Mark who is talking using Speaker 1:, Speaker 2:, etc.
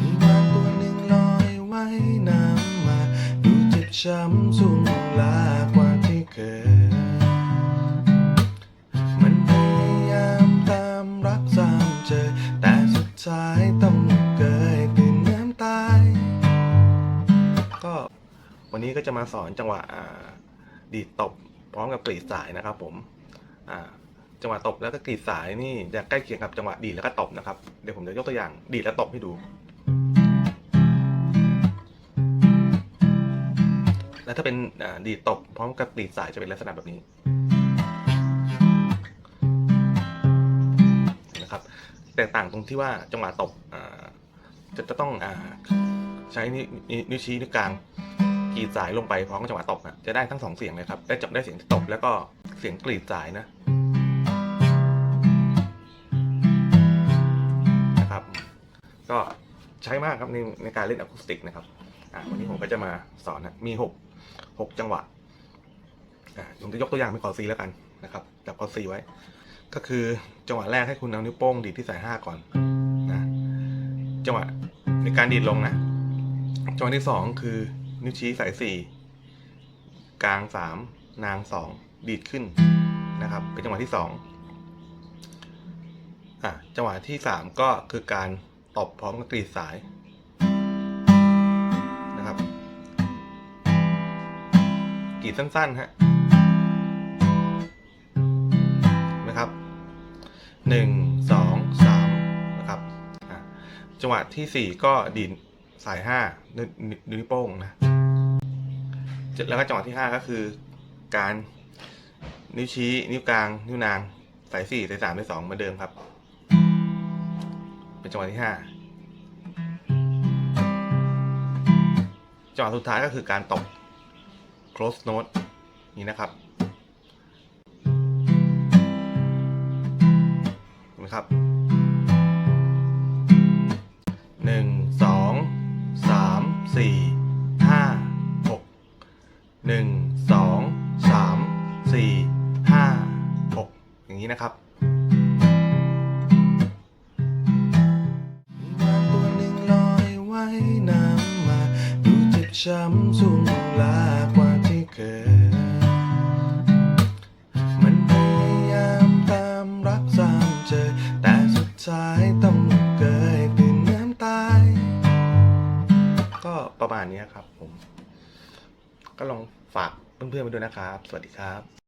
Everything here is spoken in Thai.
Speaker 1: มีวานตัวหนึ่งลอยว่ายน้ำมา ดูเจ็บช้ำสูงลากว่าที่เคยมันพยายามตามรักสามเจอ แต่สุดท้ายต้องเกยตื่นน้ำตาย ก็วันนี้ก็จะมาสอนจังหวะดีดตบพร้อมกับกรีดสายนะครับผมอ่า จังหวะตบแล้วก็กรีดสายนี่จะใกล้เคียงกับจังหวะดีดแล้วก็ตบนะครับ เดี๋ยวผมจะยกตัวอย่างดีดแล้วตบให้ดู แล้วถ้าเป็นดีดตบพร้อมกับกรีดสายจะเป็นลักษณะแบบนี้นะครับ แตกต่างตรงที่ว่าจังหวะตบจะจะต้องอใช้นิ้วนิ้วนิ้วชี้นิ้วกลางกรีดสายลงไปพร้อมกับจังหวะตบนะจะได้ทั้งสองเสียงเลยครับ ได้จับได้เสียงตบแล้วก็เสียงกรีดสายนะ ก็ใช้มากครับในในการเล่นอะคูสติกนะครับอ่าวันนี้ผมก็จะมาสอนนะมีหกหกจังหวะอ่าผมจะยกตัวอย่างเป็นคอร์ดซีแล้วกันนะครับจับคอร์ดซีไว้ ก็คือจังหวะแรกให้คุณเอานิ้วโป้งดีดที่สายห้าก่อนนะจังหวะในการดีดลงนะจังหวะที่สองคือนิ้วชี้สายสี่กลางสามนางสองดีดขึ้นนะครับ เป็นจังหวะที่สองอะจังหวะที่สามก็คือการ ตบพร้อมกับกรีดสายนะครับกรีดสั้นๆฮะนะครับหนึ่งสองสามนะครับจังหวะที่สี่ก็ดีดสายห้านิ้วนิ้วโป้งนะแล้วก็จังหวะที่ห้าก็คือการนิ้วชี้นิ้วกลางนิ้วนางสายสี่สายสามสายสองเหมือนเดิมครับ เป็นจังหวะที่ห้าจังหวะสุดท้ายก็คือการตบ close note นี่นะครับเห็นไหมครับหนึ่งสองสามสี่ห้าหกหนึ่งสองสามสี่ห้าหกอย่างนี้นะครับ น้ำมา ดูเจ็บช้ำสูงลากว่าที่เคยมันพยายามตามรักสามเจอ แต่สุดท้ายต้องเกยตื่นน้ำตาย ก็ประมาณนี้ครับผม ก็ลองฝากเพื่อนๆไปด้วยนะครับ สวัสดีครับ